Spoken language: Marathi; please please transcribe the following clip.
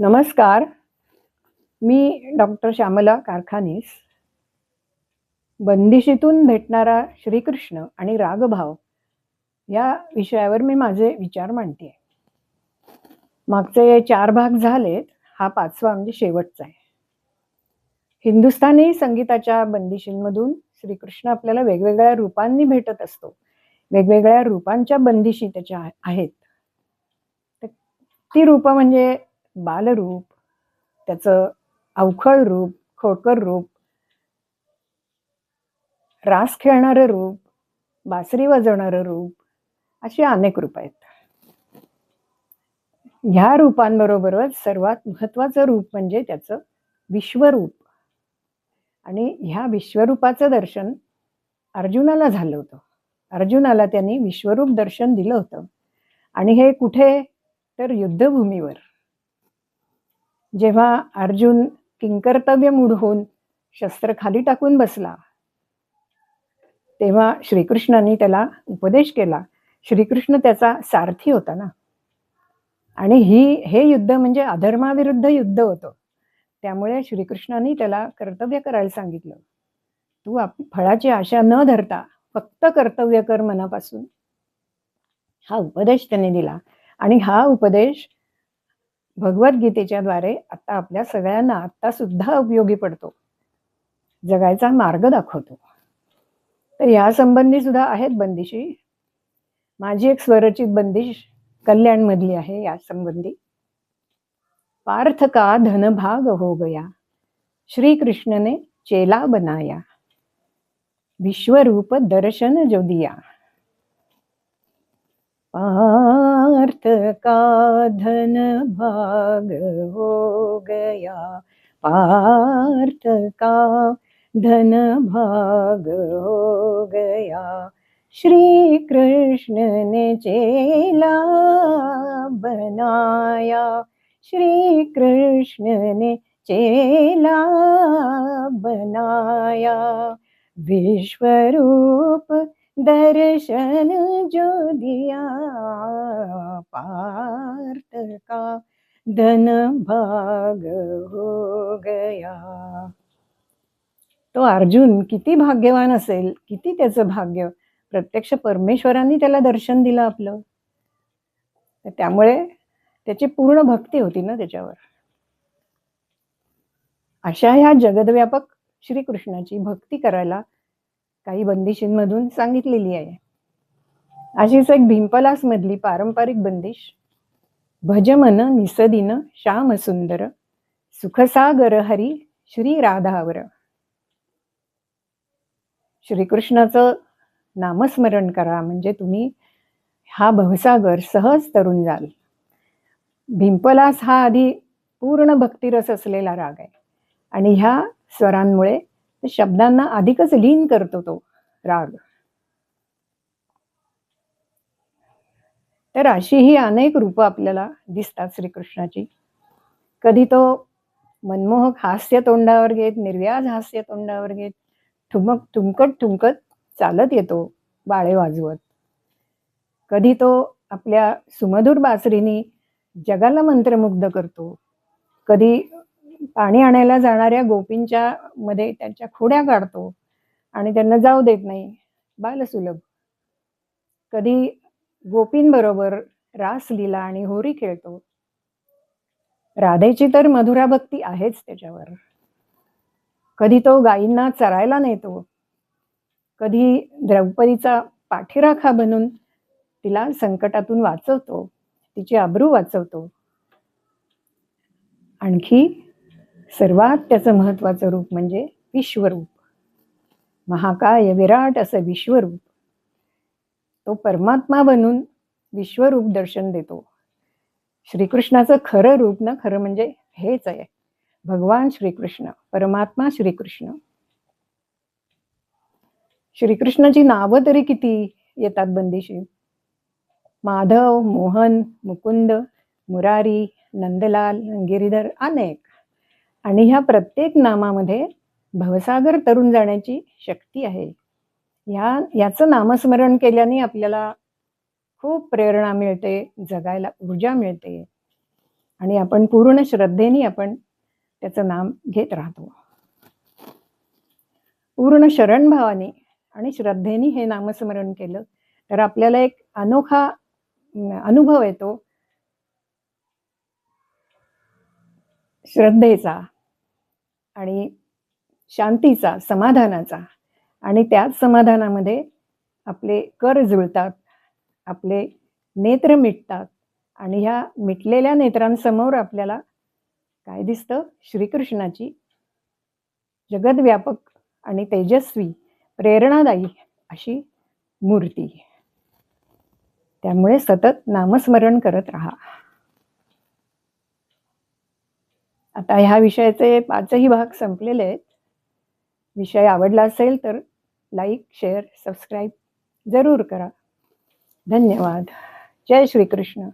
नमस्कार. मी डॉक्टर श्यामला कारखानीस बंदिशीतून भेटणारा श्रीकृष्ण आणि रागभाव या विषयावर मी माझे विचार मांडते. मागचे चार भाग झालेत हा पाचवा म्हणजे शेवटचा आहे. हिंदुस्थानी संगीताच्या बंदिशींमधून श्रीकृष्ण आपल्याला वेगवेगळ्या रूपांनी भेटत असतो. वेगवेगळ्या रूपांच्या बंदिशी त्याच्या आहेत. तर ती रूपं म्हणजे बालरूप त्याचं अवखळ रूप खोडकर रूप रास खेळणारं रूप बासरी वाजवणारं रूप अशी अनेक रूप आहेत. ह्या रूपांबरोबरच सर्वात महत्वाचं रूप म्हणजे त्याचं विश्वरूप. आणि ह्या विश्वरूपाचं दर्शन अर्जुनाला झालं होतं. अर्जुनाला त्यांनी विश्वरूप दर्शन दिलं होतं. आणि हे कुठे? तर युद्धभूमीवर. जेव्हा अर्जुन किंकर्तव्य मूढ होऊन शस्त्र खाली टाकून बसला तेव्हा श्रीकृष्णाने त्याला उपदेश केला. श्रीकृष्ण त्याचा सारथी होता ना. आणि ही हे युद्ध म्हणजे अधर्माविरुद्ध युद्ध होतं. त्यामुळे श्रीकृष्णाने त्याला कर्तव्य करायला सांगितलं. तू आप फळाची आशा न धरता फक्त कर्तव्य कर मनापासून. हा उपदेश त्याने दिला. आणि हा उपदेश भगवद्गीतेच्या द्वारे आता आपल्या सगळ्यांना आता सुद्धा उपयोगी पडतो. जगायचा मार्ग दाखवतो. तर या संबंधी सुद्धा आहेत बंदिशी. माझी एक स्वरचित बंदिश कल्याण मधली आहे या संबंधी. पार्थ का धन भाग हो गया? श्री चेला बनाया. विश्वरूप दर्शन जो दिया. पार्थ का धन भाग हो गया। पार्थ का धन भाग हो गया। श्री कृष्ण ने चेला बनाया। श्री कृष्ण ने चेला बनाया। विश्वरूप दर्शन जो दिया पार्थ का धन भाग हो गया. तो अर्जुन किती भाग्यवान असेल किती त्याचं भाग्य. प्रत्यक्ष परमेश्वरांनी त्याला दर्शन दिलं आपलं. तर त्यामुळे त्याची पूर्ण भक्ती होती ना त्याच्यावर. अशा ह्या जगदव्यापक श्रीकृष्णाची भक्ती करायला काही बंदिशींमधून सांगितलेली आहे. अशीच एक भिंपलास मधली पारंपरिक बंदिश. भजमन निसदिन श्याम सुंदर सुखसागर हरी श्री राधावर. श्रीकृष्णाचं नामस्मरण करा म्हणजे तुम्ही हा भवसागर सहज तरुण जाल. भिंपलास हा आधी पूर्ण भक्तिरस असलेला राग आहे. आणि ह्या स्वरांमुळे शब्दांना अधिकच लीन करतो तो राग. तर अशी ही अनेक रूपं आपल्याला दिसतात श्रीकृष्णाची. कधी तो मनमोहक हास्य तोंडावर घेत निर्व्याज हास्य तोंडावर घेत ठुमक ठुमकत ठुमकत चालत येतो बाळे वाजवत. कधी तो आपल्या सुमधुर बासरीनी जगाला मंत्रमुग्ध करतो. कधी पाणी आणायला जाणाऱ्या गोपींच्या मध्ये त्यांच्या खोड्या काढतो आणि त्यांना जाऊ देत नाही. बालसुलभ. कधी गोपींबरोबर रासलीला आणि होरी खेळतो. राधेची तर मधुरा भक्ती आहेच त्याच्यावर. कधी तो गायींना चरायला नेतो. कधी द्रौपदीचा पाठीराखा बनून तिला संकटातून वाचवतो. तिची आबरू वाचवतो. आणखी सर्वात त्याचं महत्वाचं रूप म्हणजे विश्वरूप. महाकाय विराट असं विश्वरूप. तो परमात्मा बनून विश्वरूप दर्शन देतो. श्रीकृष्णाचं खरं रूप ना खरं म्हणजे हेच आहे. भगवान श्रीकृष्ण परमात्मा श्रीकृष्ण. श्रीकृष्णाची नावं तरी किती येतात बंदिशी? माधव मोहन मुकुंद मुरारी नंदलाल गिरीधर अनेक. आणि ह्या प्रत्येक नामामध्ये भवसागर तरुण जाण्याची शक्ती आहे. ह्या याचं नामस्मरण केल्याने आपल्याला खूप प्रेरणा मिळते जगायला ऊर्जा मिळते. आणि आपण पूर्ण श्रद्धेने आपण त्याचं नाम घेत राहतो. पूर्ण शरणभावाने आणि श्रद्धेने हे नामस्मरण केलं तर आपल्याला एक अनोखा अनुभव येतो. श्रद्धेचा आणि शांतीचा समाधानाचा. आणि त्याच समाधानामध्ये आपले कर जुळतात आपले नेत्र मिटतात आणि ह्या मिटलेल्या नेत्रांसमोर आपल्याला काय दिसतं? श्रीकृष्णाची जगद्व्यापक आणि तेजस्वी प्रेरणादायी अशी मूर्ती. त्यामुळे सतत नामस्मरण करत राहा. आता ह्या विषयाचे पाचही भाग संपलेले आहेत. विषय आवडला असेल तर लाईक शेअर सबस्क्राईब जरूर करा. धन्यवाद. जय श्रीकृष्ण.